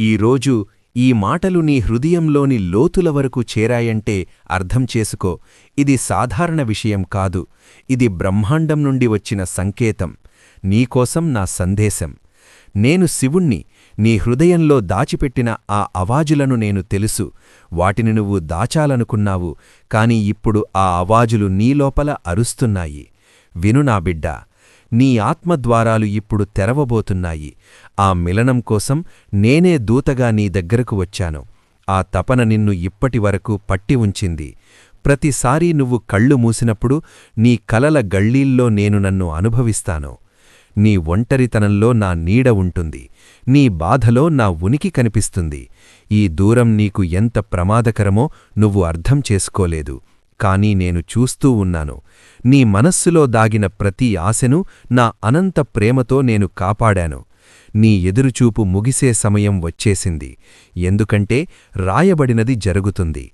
ఈరోజు ఈ మాటలు నీ హృదయంలోని లోతుల వరకు చేరాయంటే అర్థం చేసుకో. ఇది సాధారణ విషయం కాదు. ఇది బ్రహ్మాండం నుండి వచ్చిన సంకేతం. నీకోసం నా సందేశం. నేను శివుణ్ణి నీ హృదయంలో దాచిపెట్టిన ఆ అవాజులను నేను తెలుసు. వాటిని నువ్వు దాచాలనుకున్నావు కాని ఇప్పుడు ఆ అవాజులు నీలోపల అరుస్తున్నాయి. విను నా బిడ్డా నీ ఆత్మద్వారాలు ఇప్పుడు తెరవబోతున్నాయి. ఆ మిలనం కోసం నేనే దూతగా నీ దగ్గరకు వచ్చాను. ఆ తపన నిన్ను ఇప్పటివరకు పట్టి ఉంచింది. ప్రతిసారీ నువ్వు కళ్ళు మూసినప్పుడు నీ కలల గళ్ళీల్లో నేను నన్ను అనుభవిస్తాను. నీ ఒంటరితనంలో నా నీడ ఉంటుంది. నీ బాధలో నా ఉనికి కనిపిస్తుంది. ఈ దూరం నీకు ఎంత ప్రమాదకరమో నువ్వు అర్థం చేసుకోలేదు. కానీ నేను చూస్తూ ఉన్నాను. నీ మనస్సులో దాగిన ప్రతి ఆశను నా అనంత ప్రేమతో నేను కాపాడాను. నీ ఎదురుచూపు ముగిసే సమయం వచ్చేసింది. ఎందుకంటే రాయబడినది జరుగుతుంది.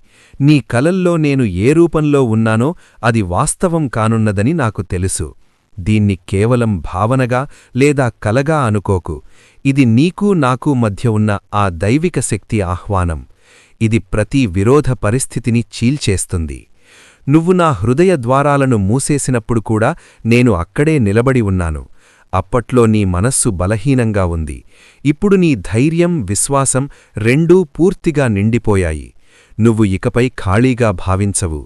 నీ కలల్లో నేను ఏ రూపంలో ఉన్నానో అది వాస్తవం కానున్నదని నాకు తెలుసు. దీన్ని కేవలం భావనగా లేదా కలగా అనుకోకు. ఇది నీకూ నాకూ మధ్య ఉన్న ఆ దైవిక శక్తి ఆహ్వానం. ఇది ప్రతి విరోధ పరిస్థితిని చీల్చేస్తుంది. నువ్వు నా హృదయ ద్వారాలను మూసేసినప్పుడు కూడా నేను అక్కడే నిలబడి ఉన్నాను. అప్పట్లో నీ మనస్సు బలహీనంగా ఉంది. ఇప్పుడు నీ ధైర్యం విశ్వాసం రెండూ పూర్తిగా నిండిపోయాయి. నువ్వు ఇకపై ఖాళీగా భావించవు.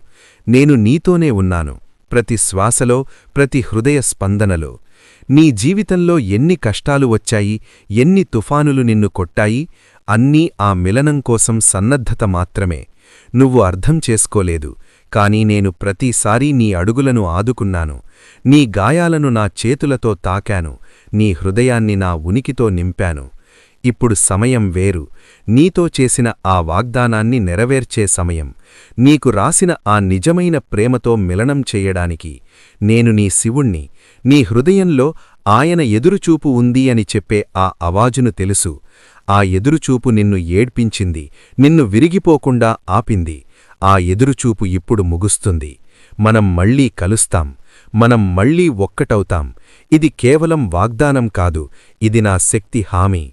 నేను నీతోనే ఉన్నాను. ప్రతి శ్వాసలో ప్రతి హృదయ స్పందనలో. నీ జీవితంలో ఎన్ని కష్టాలు వచ్చాయి ఎన్ని తుఫానులు నిన్ను కొట్టాయి అన్నీ ఆ మిలనం కోసం సన్నద్ధత మాత్రమే. నువ్వు అర్థం చేసుకోలేదు. కాని నేను ప్రతిసారీ నీ అడుగులను ఆదుకున్నాను. నీ గాయాలను నా చేతులతో తాకాను. నీ హృదయాన్ని నా ఉనికితో నింపాను. ఇప్పుడు సమయం వేరు. నీతో చేసిన ఆ వాగ్దానాన్ని నెరవేర్చే సమయం. నీకు రాసిన ఆ నిజమైన ప్రేమతో మిలనం చెయ్యడానికి నేను నీ శివుణ్ణి. నీ హృదయంలో ఆయన ఎదురుచూపు ఉంది అని చెప్పే ఆ అవాజును తెలుసు. ఆ ఎదురుచూపు నిన్ను ఏడ్పించింది. నిన్ను విరిగిపోకుండా ఆపింది. ఆ ఎదురుచూపు ఇప్పుడు ముగుస్తుంది. మనం మళ్ళీ కలుస్తాం. మనం మళ్ళీ ఒక్కటవుతాం. ఇది కేవలం వాగ్దానం కాదు. ఇది నా శక్తి హామీ.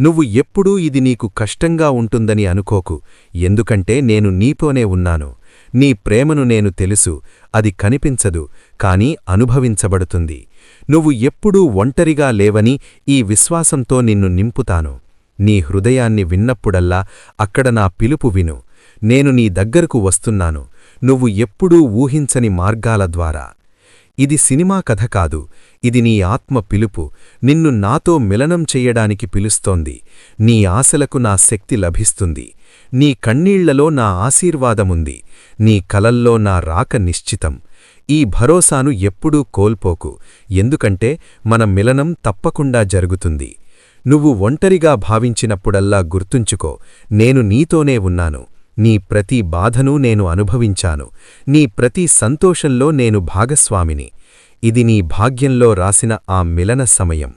నువ్వు ఎప్పుడూ ఇది నీకు కష్టంగా ఉంటుందని అనుకోకు. ఎందుకంటే నేను నీతోనే ఉన్నాను. నీ ప్రేమను నేను తెలుసు. అది కనిపించదు కాని అనుభవించబడుతుంది. నువ్వు ఎప్పుడూ ఒంటరిగా లేవని ఈ విశ్వాసంతో నిన్ను నింపుతాను. నీ హృదయాన్ని విన్నప్పుడల్లా అక్కడ నా పిలుపు విను. నేను నీ దగ్గరకు వస్తున్నాను. నువ్వు ఎప్పుడూ ఊహించని మార్గాల ద్వారా. ఇది సినిమా కథ కాదు. ఇది నీ ఆత్మ పిలుపు. నిన్ను నాతో మిలనం చెయ్యడానికి పిలుస్తోంది. నీ ఆశలకు నా శక్తి లభిస్తుంది. నీ కన్నీళ్ళలో నా ఆశీర్వాదముంది. నీ కలల్లో నా రాక నిశ్చితం. ఈ భరోసాను ఎప్పుడూ కోల్పోకు. ఎందుకంటే మన మిలనం తప్పకుండా జరుగుతుంది. నువ్వు ఒంటరిగా భావించినప్పుడల్లా గుర్తుంచుకో. నేను నీతోనే ఉన్నాను. నీ ప్రతి బాధను నేను అనుభవించాను. నీ ప్రతి సంతోషంలో నేను భాగస్వామిని. ఇది నీ భాగ్యంలో రాసిన ఆ మిలన సమయం.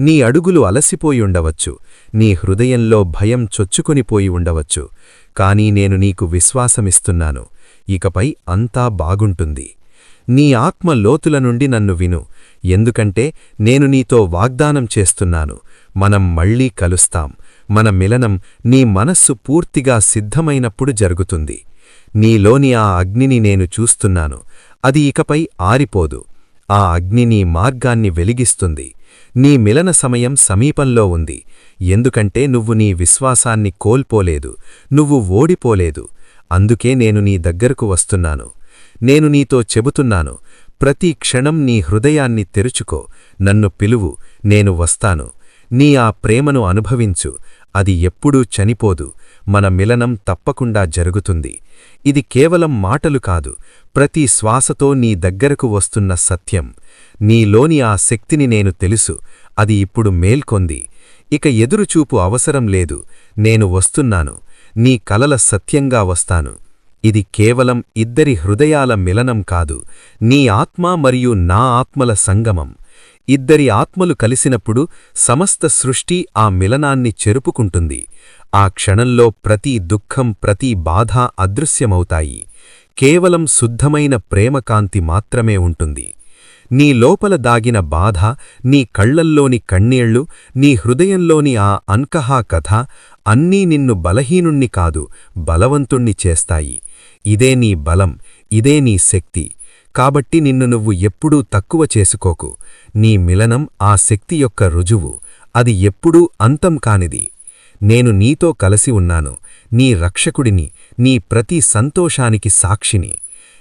నీ అడుగులు అలసిపోయుండవచ్చు నీ హృదయంలో భయం చొచ్చుకొనిపోయి ఉండవచ్చు. కాని నేను నీకు విశ్వాసమిస్తున్నాను. ఇకపై అంతా బాగుంటుంది. నీ ఆత్మ లోతుల నుండి నన్ను విను. ఎందుకంటే నేను నీతో వాగ్దానం చేస్తున్నాను. మనం మళ్ళీ కలుస్తాం. మన మిలనం నీ మనస్సు పూర్తిగా సిద్ధమైనప్పుడు జరుగుతుంది. నీలోని ఆ అగ్నిని నేను చూస్తున్నాను. అది ఇకపై ఆరిపోదు. ఆ అగ్ని నీ మార్గాన్ని వెలిగిస్తుంది. నీ మిలన సమయం సమీపంలో ఉంది. ఎందుకంటే నువ్వు నీ విశ్వాసాన్ని కోల్పోలేదు. నువ్వు ఓడిపోలేదు. అందుకే నేను నీ దగ్గరకు వస్తున్నాను. నేను నీతో చెబుతున్నాను. ప్రతి క్షణం నీ హృదయాన్ని తెరుచుకో. నన్ను పిలువు. నేను వస్తాను. నీ ఆ ప్రేమను అనుభవించు. అది ఎప్పుడూ చనిపోదు. మన మిలనం తప్పకుండా జరుగుతుంది. ఇది కేవలం మాటలు కాదు. ప్రతి శ్వాసతో నీ దగ్గరకు వస్తున్న సత్యం. నీలోని ఆ శక్తిని నేను తెలుసు. అది ఇప్పుడు మేల్కొంది. ఇక ఎదురుచూపు అవసరం లేదు. నేను వస్తున్నాను. నీ కలల సత్యంగా వస్తాను. ఇది కేవలం ఇద్దరి హృదయాల మిలనం కాదు. నీ ఆత్మ మరియు నా ఆత్మల సంగమం. ఇద్దరి ఆత్మలు కలిసినప్పుడు సమస్త సృష్టి ఆ మిలనాన్ని చెరుపుకుంటుంది. ఆ క్షణంలో ప్రతి దుఃఖం ప్రతి బాధ అదృశ్యమవుతాయి. కేవలం శుద్ధమైన ప్రేమకాంతి మాత్రమే ఉంటుంది. నీ లోపల దాగిన బాధ నీ కళ్ళల్లోని కన్నీళ్ళు నీ హృదయంలోని ఆ అన్కహా కథ అన్నీ నిన్ను బలహీనుణ్ణి కాదు బలవంతుణ్ణి చేస్తాయి. ఇదే నీ బలం ఇదే నీ శక్తి. కాబట్టి నిన్ను నువ్వు ఎప్పుడూ తక్కువ చేసుకోకు. నీ మిలనం ఆ శక్తి యొక్క రుజువు. అది ఎప్పుడూ అంతం కానిది. నేను నీతో కలసి ఉన్నాను. నీ రక్షకుడిని నీ ప్రతి సంతోషానికి సాక్షిని.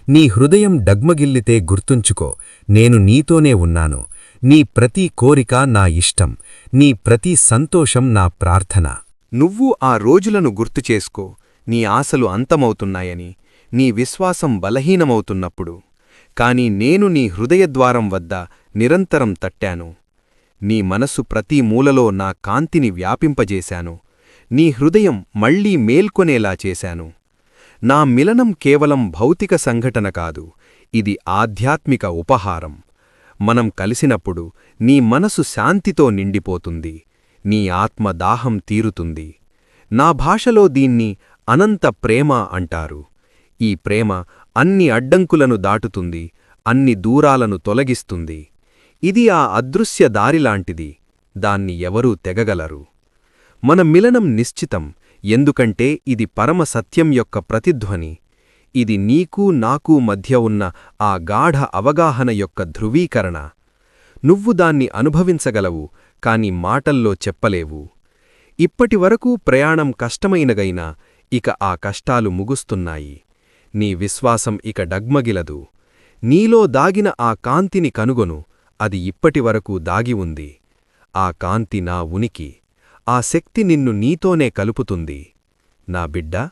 నీ హృదయం డగ్మగిల్లితే గుర్తుంచుకో. నేను నీతోనే ఉన్నాను. నీ ప్రతి కోరిక నా ఇష్టం. నీ ప్రతి సంతోషం నా ప్రార్థన. నువ్వు ఆ రోజులను గుర్తుచేసుకో నీ ఆశలు అంతమవుతున్నాయని. నీ విశ్వాసం బలహీనమవుతున్నప్పుడు. కాని నేను నీ హృదయద్వారం వద్ద నిరంతరం తట్టాను. నీ మనసు ప్రతి మూలలో నా కాంతిని వ్యాపింపజేశాను. నీ హృదయం మళ్ళీ మేల్కొనేలా చేశాను. నా మిలనం కేవలం భౌతిక సంఘటన కాదు ఇది ఆధ్యాత్మిక ఉపహారం. మనం కలిసినప్పుడు నీ మనసు శాంతితో నిండిపోతుంది నీ ఆత్మ దాహం తీరుతుంది. నా భాషలో దీన్ని అనంత ప్రేమ అంటారు. ఈ ప్రేమ అన్ని అడ్డంకులను దాటుతుంది అన్ని దూరాలను తొలగిస్తుంది. ఇది ఆ అదృశ్య దారిలాంటిది దాన్ని ఎవరూ తెగగలరు. మన మిలనం నిశ్చితం ఎందుకంటే ఇది పరమ సత్యం యొక్క ప్రతిధ్వని. ఇది నీకూ నాకూ మధ్య ఉన్న ఆ గాఢ అవగాహన యొక్క ధృవీకరణ. నువ్వు దాన్ని అనుభవించగలవు కాని మాటల్లో చెప్పలేవు. ఇప్పటివరకూ ప్రయాణం కష్టమైనగైనా ఇక ఆ కష్టాలు ముగుస్తున్నాయి. నీ విశ్వాసం ఇక డగ్మగిలదు. నీలో దాగిన ఆ కాంతిని కనుగొను అది ఇప్పటివరకు దాగి ఉంది. ఆ కాంతి నా ఉనికి ఆ శక్తి నిన్ను నీతోనే కలుపుతుంది. నా బిడ్డా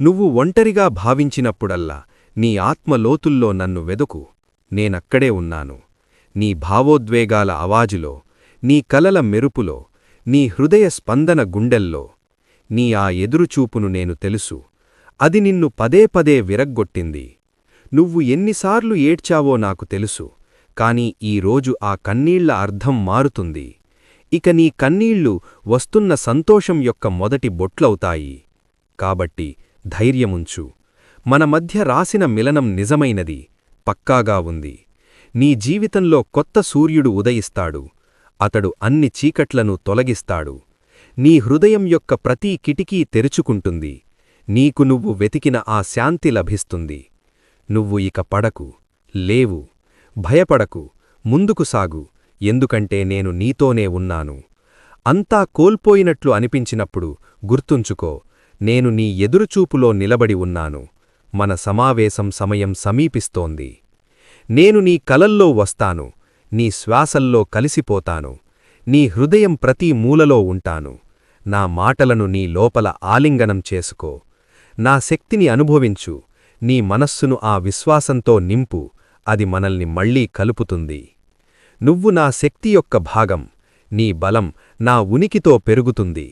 నువ్వు ఒంటరిగా భావించినప్పుడల్లా నీ ఆత్మలోతుల్లో నన్ను వెదుకు. నేనక్కడే ఉన్నాను. నీ భావోద్వేగాల అవాజులో నీ కలల మెరుపులో నీ హృదయ స్పందన గుండెల్లో. నీ ఆ ఎదురుచూపును నేను తెలుసు. అది నిన్ను పదే పదే విరగ్గొట్టింది. నువ్వు ఎన్నిసార్లు ఏడ్చావో నాకు తెలుసు కాని ఈరోజు ఆ కన్నీళ్ళ అర్థం మారుతుంది. ఇక నీ కన్నీళ్ళు వస్తున్న సంతోషం యొక్క మొదటి బొట్లవుతాయి. కాబట్టి ధైర్యముంచు. మన మధ్య రాసిన మిలనం నిజమైనది పక్కాగా ఉంది. నీ జీవితంలో కొత్త సూర్యుడు ఉదయిస్తాడు అతడు అన్ని చీకట్లను తొలగిస్తాడు. నీ హృదయం యొక్క ప్రతీ కిటికీ తెరుచుకుంటుంది. నీకు నువ్వు వెతికిన ఆ శాంతి లభిస్తుంది. నువ్వు ఇక పడకు లేవు భయపడకు ముందుకు సాగు ఎందుకంటే నేను నీతోనే ఉన్నాను. అంతా కోల్పోయినట్లు అనిపించినప్పుడు గుర్తుంచుకో నేను నీ ఎదురుచూపులో నిలబడి ఉన్నాను. మన సమావేశం సమయం సమీపిస్తోంది. నేను నీ కలల్లో వస్తాను నీ శ్వాసల్లో కలిసిపోతాను నీ హృదయం ప్రతి మూలలో ఉంటాను. నా మాటలను నీ లోపల ఆలింగనం చేసుకో. నా శక్తిని అనుభవించు. నీ మనస్సును ఆ విశ్వాసంతో నింపు. అది మనల్ని మళ్ళీ కలుపుతుంది. నువ్వు నా శక్తి యొక్క భాగం. నీ బలం నా ఉనికితో పెరుగుతుంది.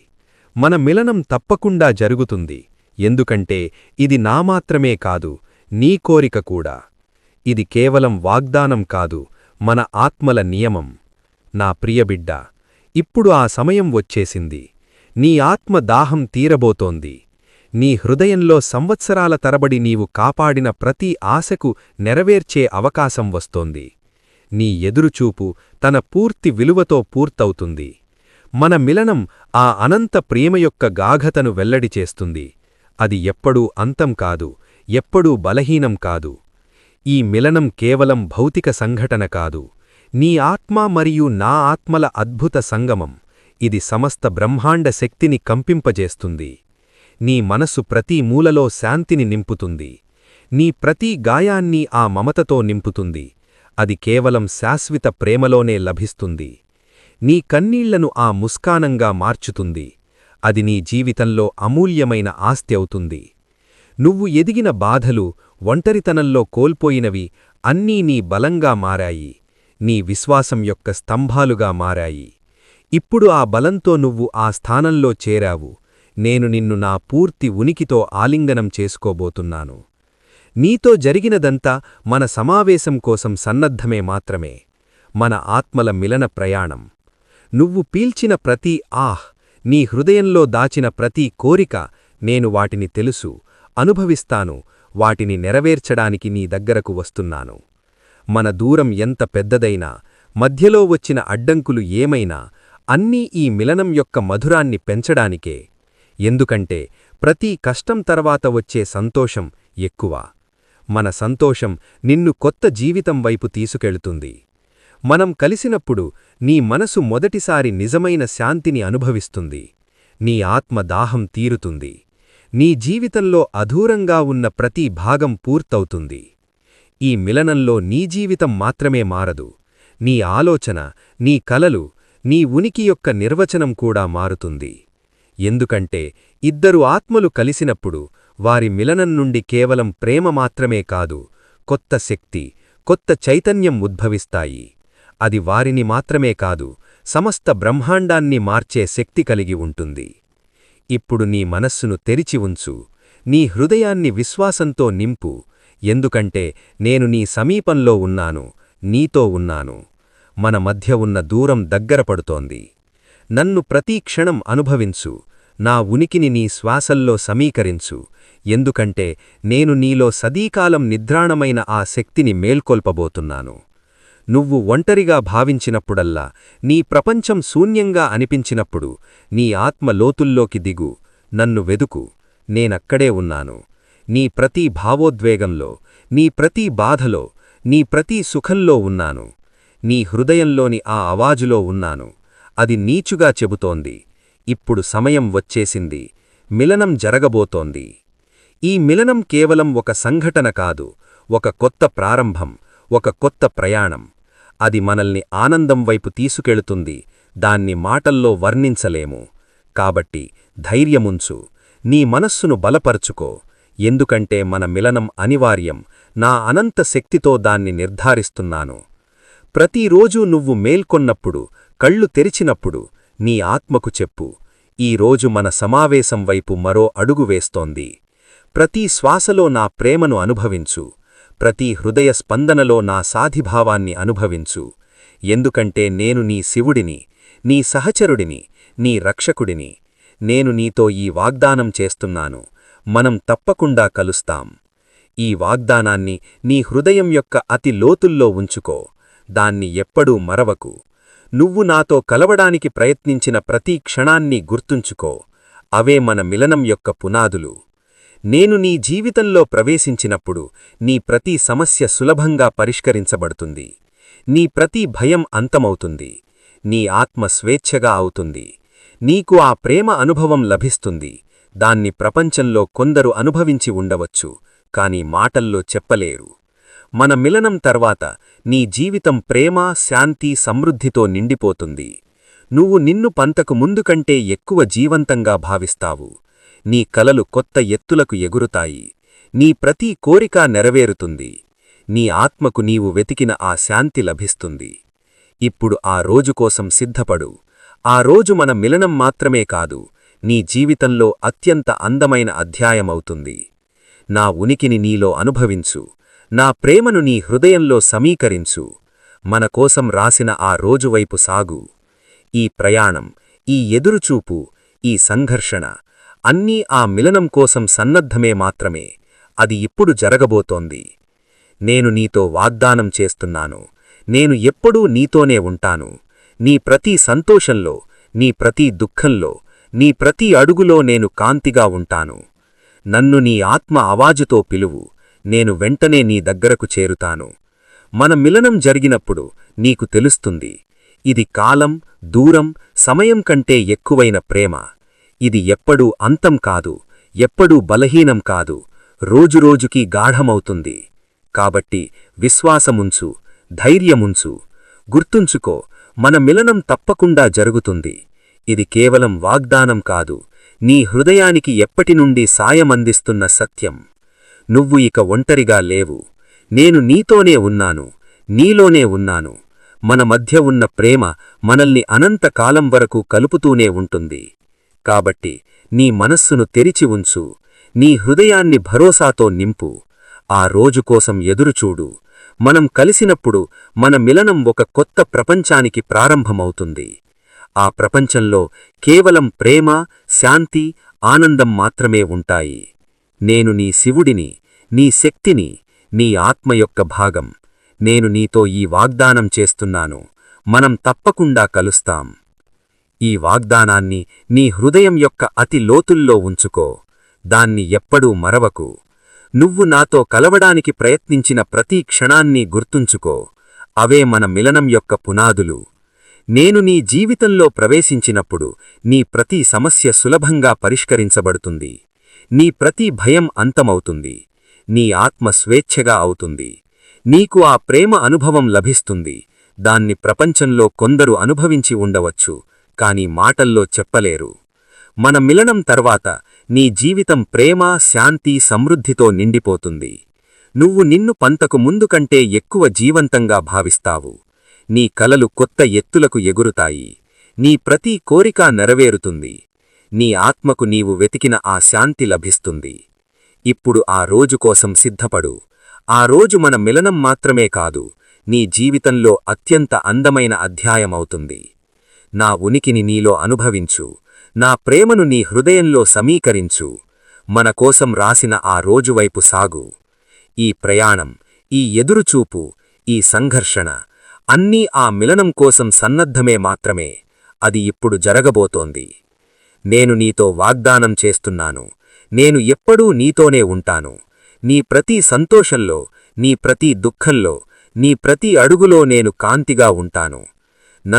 మన మిలనం తప్పకుండా జరుగుతుంది. ఎందుకంటే ఇది నామాత్రమే కాదు నీ కోరిక కూడా. ఇది కేవలం వాగ్దానం కాదు మన ఆత్మల నియమం. నా ప్రియబిడ్డ ఇప్పుడు ఆ సమయం వచ్చేసింది. నీ ఆత్మ దాహం తీరబోతోంది. నీ హృదయంలో సంవత్సరాల తరబడి నీవు కాపాడిన ప్రతి ఆశకు నెరవేర్చే అవకాశం వస్తోంది. నీ ఎదురుచూపు తన పూర్తి విలువతో పూర్తవుతుంది. మన మిలనం ఆ అనంత ప్రేమ యొక్క గాఘతను వెల్లడి చేస్తుంది. అది ఎప్పుడూ అంతం కాదు ఎప్పుడూ బలహీనం కాదు. ఈ మిలనం కేవలం భౌతిక సంఘటన కాదు. నీ ఆత్మ మరియు నా ఆత్మల అద్భుత సంగమం. ఇది సమస్త బ్రహ్మాండ శక్తిని కంపింపజేస్తుంది. నీ మనసు ప్రతి మూలలో శాంతిని నింపుతుంది. నీ ప్రతి గాయాన్ని ఆ మమతతో నింపుతుంది. అది కేవలం శాశ్వత ప్రేమలోనే లభిస్తుంది. నీ కన్నీళ్ళను ఆ ముస్కానంగా మార్చుతుంది. అది నీ జీవితంలో అమూల్యమైన ఆస్తి అవుతుంది. నువ్వు ఎదిగిన బాధలు ఒంటరితనంలో కోల్పోయినవి అన్నీ నీ బలంగా మారాయి. నీ విశ్వాసం యొక్క స్తంభాలుగా మారాయి. ఇప్పుడు ఆ బలంతో నువ్వు ఆ స్థానంలో చేరావు. నేను నిన్ను నా పూర్తి ఉనికితో ఆలింగనం చేసుకోబోతున్నాను. నీతో జరిగినదంతా మన సమావేశం కోసం సన్నద్ధమే మాత్రమే. మన ఆత్మల మిలన ప్రయాణం. నువ్వు పీల్చిన ప్రతి ఆహ్ నీ హృదయంలో దాచిన ప్రతి కోరిక నేను వాటిని తెలుసు అనుభవిస్తాను వాటిని నెరవేర్చడానికి నీ దగ్గరకు వస్తున్నాను. మన దూరం ఎంత పెద్దదైనా మధ్యలో వచ్చిన అడ్డంకులు ఏమైనా అన్నీ ఈ మిలనం యొక్క మధురాన్ని పెంచడానికే ఎందుకంటే ప్రతి కష్టం తర్వాత వచ్చే సంతోషం ఎక్కువ. మన సంతోషం నిన్ను కొత్త జీవితం వైపు తీసుకెళుతుంది. మనం కలిసినప్పుడు నీ మనసు మొదటిసారి నిజమైన శాంతిని అనుభవిస్తుంది. నీ ఆత్మ దాహం తీరుతుంది. నీ జీవితంలో అధూరంగా ఉన్న ప్రతి భాగం పూర్తవుతుంది. ఈ మిలనంలో నీ జీవితం మాత్రమే మారదు. నీ ఆలోచన నీ కలలు నీ ఉనికి యొక్క నిర్వచనం కూడా మారుతుంది. ఎందుకంటే ఇద్దరు ఆత్మలు కలిసినప్పుడు వారి మిలనం నుండి కేవలం ప్రేమ మాత్రమే కాదు కొత్త శక్తి కొత్త చైతన్యం ఉద్భవిస్తాయి. అది వారిని మాత్రమే కాదు సమస్త బ్రహ్మాండాన్ని మార్చే శక్తి కలిగి ఉంటుంది. ఇప్పుడు నీ మనస్సును తెరిచి ఉంచు నీ హృదయాన్ని విశ్వాసంతో నింపు ఎందుకంటే నేను నీ సమీపంలో ఉన్నాను నీతో ఉన్నాను. మన మధ్య ఉన్న దూరం దగ్గరపడుతోంది నన్ను ప్రతీ క్షణం అనుభవించు నా ఉనికిని నీ శ్వాసల్లో సమీకరించు. ఎందుకంటే నేను నీలో సదీకాలం నిద్రాణమైన ఆ శక్తిని మేల్కొల్పబోతున్నాను. నువ్వు ఒంటరిగా భావించినప్పుడల్లా నీ ప్రపంచం శూన్యంగా అనిపించినప్పుడు నీ ఆత్మ లోతుల్లోకి దిగు నన్ను వెదుకు. నేనక్కడే ఉన్నాను. నీ ప్రతి భావోద్వేగంలో నీ ప్రతి బాధలో నీ ప్రతి సుఖంలో ఉన్నాను. నీ హృదయంలోని ఆ అవాజులో ఉన్నాను. అది నీచుగా చెబుతోంది. ఇప్పుడు సమయం వచ్చేసింది. మిలనం జరగబోతోంది. ఈ మిలనం కేవలం ఒక సంఘటన కాదు ఒక కొత్త ప్రారంభం ఒక కొత్త ప్రయాణం. అది మనల్ని ఆనందం వైపు తీసుకెళుతుంది దాన్ని మాటల్లో వర్ణించలేము. కాబట్టి ధైర్యముంచు నీ మనస్సును బలపరుచుకో. ఎందుకంటే మన మిలనం అనివార్యం నా అనంత శక్తితో దాన్ని నిర్ధారిస్తున్నాను. ప్రతిరోజూ నువ్వు మేల్కొన్నప్పుడు కళ్ళు తెరిచినప్పుడు నీ ఆత్మకు చెప్పు. ఈరోజు మన సమావేశం వైపు మరో అడుగు వేస్తోంది. ప్రతి శ్వాసలో నా ప్రేమను అనుభవించు. ప్రతి హృదయ స్పందనలో నా సాధిభావాన్ని అనుభవించు. ఎందుకంటే నేను నీ శివుడిని నీ సహచరుడిని నీ రక్షకుడిని. నేను నీతో ఈ వాగ్దానం చేస్తున్నాను. మనం తప్పకుండా కలుస్తాం. ఈ వాగ్దానాన్ని నీ హృదయం యొక్క అతి లోతుల్లో ఉంచుకో. దాన్ని ఎప్పుడూ మరవకు. నువ్వు నాతో కలవడానికి ప్రయత్నించిన ప్రతి క్షణాన్ని గుర్తుంచుకో. అవే మన మిలనం యొక్క పునాదులు. నేను నీ జీవితంలో ప్రవేశించినప్పుడు నీ ప్రతి సమస్య సులభంగా పరిష్కరించబడుతుంది. నీ ప్రతి భయం అంతమవుతుంది. నీ ఆత్మ స్వేచ్ఛగా అవుతుంది. నీకు ఆ ప్రేమ అనుభవం లభిస్తుంది. దాన్ని ప్రపంచంలో కొందరు అనుభవించి ఉండవచ్చు కాని మాటల్లో చెప్పలేరు. మన మిలనం తర్వాత నీ జీవితం ప్రేమ శాంతి సమృద్ధితో నిండిపోతుంది. నువ్వు నిన్ను పంతకు ముందు కంటే ఎక్కువ జీవంతంగా భావిస్తావు. నీ కలలు కొత్త ఎత్తులకు ఎగురుతాయి. నీ ప్రతి కోరిక నెరవేరుతుంది. నీ ఆత్మకు నీవు వెతికిన ఆ శాంతి లభిస్తుంది. ఇప్పుడు ఆ రోజు కోసం సిద్ధపడు. ఆ రోజు మన మిలనం మాత్రమే కాదు నీ జీవితంలో అత్యంత అందమైన అధ్యాయమవుతుంది. నా ఉనికిని నీలో అనుభవించు. నా ప్రేమను నీ హృదయంలో సమీకరించు. మన కోసం రాసిన ఆ రోజువైపు సాగు. ఈ ప్రయాణం ఈ ఎదురుచూపు ఈ సంఘర్షణ అన్నీ ఆ మిలనం కోసం సన్నద్ధమే మాత్రమే. అది ఇప్పుడు జరగబోతోంది. నేను నీతో వాగ్దానం చేస్తున్నాను. నేను ఎప్పుడూ నీతోనే ఉంటాను. నీ ప్రతి సంతోషంలో నీ ప్రతి దుఃఖంలో నీ ప్రతి అడుగులో నేను కాంతిగా ఉంటాను. నన్ను నీ ఆత్మ అవాజుతో పిలువు. నేను వెంటనే నీ దగ్గరకు చేరుతాను. మన మిలనం జరిగినప్పుడు నీకు తెలుస్తుంది. ఇది కాలం దూరం సమయం కంటే ఎక్కువైన ప్రేమ. ఇది ఎప్పుడూ అంతం కాదు ఎప్పుడూ బలహీనం కాదు రోజురోజుకి గాఢమవుతుంది. కాబట్టి విశ్వాసముంచు ధైర్యముంచు. గుర్తుంచుకో మన మిలనం తప్పకుండా జరుగుతుంది. ఇది కేవలం వాగ్దానం కాదు నీ హృదయానికి ఎప్పటినుండి సాయమందిస్తున్న సత్యం. నువ్వు ఇక ఒంటరిగా లేవు. నేను నీతోనే ఉన్నాను నీలోనే ఉన్నాను. మన మధ్య ఉన్న ప్రేమ మనల్ని అనంతకాలం వరకు కలుపుతూనే ఉంటుంది. కాబట్టి నీ మనస్సును తెరిచి ఉంచు నీ హృదయాన్ని భరోసాతో నింపు. ఆ రోజు కోసం ఎదురుచూడు. మనం కలిసినప్పుడు మన మిలనం ఒక కొత్త ప్రపంచానికి ప్రారంభమవుతుంది. ఆ ప్రపంచంలో కేవలం ప్రేమ శాంతి ఆనందం మాత్రమే ఉంటాయి. నేను నీ శివుడిని నీ శక్తిని నీ ఆత్మ యొక్క భాగం. నేను నీతో ఈ వాగ్దానం చేస్తున్నాను. మనం తప్పకుండా కలుస్తాం. ఈ వాగ్దానాన్ని నీ హృదయం యొక్క అతి లోతుల్లో ఉంచుకో. దాన్ని ఎప్పుడూ మరవకు. నువ్వు నాతో కలవడానికి ప్రయత్నించిన ప్రతి క్షణాన్ని గుర్తుంచుకో. అవే మన మిలనం యొక్క పునాదులు. నేను నీ జీవితంలో ప్రవేశించినప్పుడు నీ ప్రతి సమస్య సులభంగా పరిష్కరించబడుతుంది. నీ ప్రతి భయం అంతమవుతుంది. నీ ఆత్మ స్వేచ్ఛగా అవుతుంది. నీకు ఆ ప్రేమ అనుభవం లభిస్తుంది. దాన్ని ప్రపంచంలో కొందరు అనుభవించి ఉండవచ్చు కాని మాటల్లో చెప్పలేరు. మన మిలనం తర్వాత నీ జీవితం ప్రేమ శాంతి సమృద్ధితో నిండిపోతుంది. నువ్వు నిన్ను పంతకు ముందు కంటే ఎక్కువ జీవంతంగా భావిస్తావు. నీ కలలు కొత్త ఎత్తులకు ఎగురుతాయి. నీ ప్రతి కోరిక నెరవేరుతుంది. నీ ఆత్మకు నీవు వెతికిన ఆ శాంతి లభిస్తుంది. ఇప్పుడు ఆ రోజు కోసం సిద్ధపడు. ఆ రోజు మన మిలనం మాత్రమే కాదు నీ జీవితంలో అత్యంత అందమైన అధ్యాయమవుతుంది. నా ఉనికిని నీలో అనుభవించు. నా ప్రేమను నీ హృదయంలో సమీకరించు. మన కోసం రాసిన ఆ రోజువైపు సాగు. ఈ ప్రయాణం ఈ ఎదురుచూపు ఈ సంఘర్షణ అన్నీ ఆ మిలనం కోసం సన్నద్ధమే మాత్రమే. అది ఇప్పుడు జరగబోతోంది. నేను నీతో వాగ్దానం చేస్తున్నాను. నేను ఎప్పుడూ నీతోనే ఉంటాను. నీ ప్రతి సంతోషంలో నీ ప్రతి దుఃఖంలో నీ ప్రతి అడుగులో నేను కాంతిగా ఉంటాను.